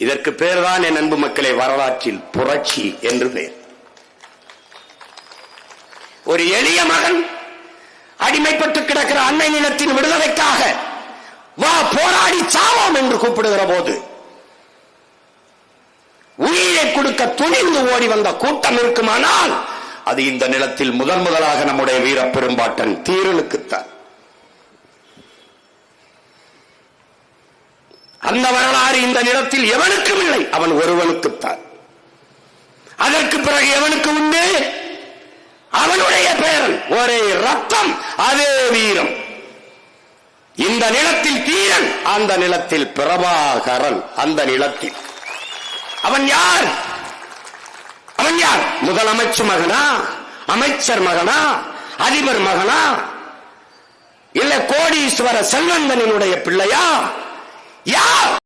இதற்கு பேர்தான் என் அன்பு மக்களை வரலாற்றில் புரட்சி என்று பெயர். ஒரு எளிய மகன் அடிமைப்பட்டு கிடக்கிற அன்னை நிலத்தின் விடுதலைக்காக வா போராடி சாவோம் என்று கூப்பிடுகிற போது உயிரை கொடுக்க துணிந்து ஓடி வந்த கூட்டம் இருக்குமானால் அது இந்த நிலத்தில் முதன் முதலாக நம்முடைய வீர பெரும்பாட்டன் தீரனுக்குத்தான் அந்த வரலாறு இந்த நிலத்தில் எவனுக்கும் இல்லை. அவன் ஒருவனுக்குத்தான். அதற்கு பிறகு எவனுக்கு உண்டு? அவனுடைய பேரன். ஒரே ரத்தம் அதே வீரம். இந்த நிலத்தில் தீரன் அந்த நிலத்தில் பிரபாகரன். அந்த நிலத்தில். அவன் யார்? அவன் யார்? முதலமைச்சு மகனா? அமைச்சர் மகனா? அதிபர் மகனா? இல்ல கோடீஸ்வர செல்வந்தனினுடைய பிள்ளையா? யார்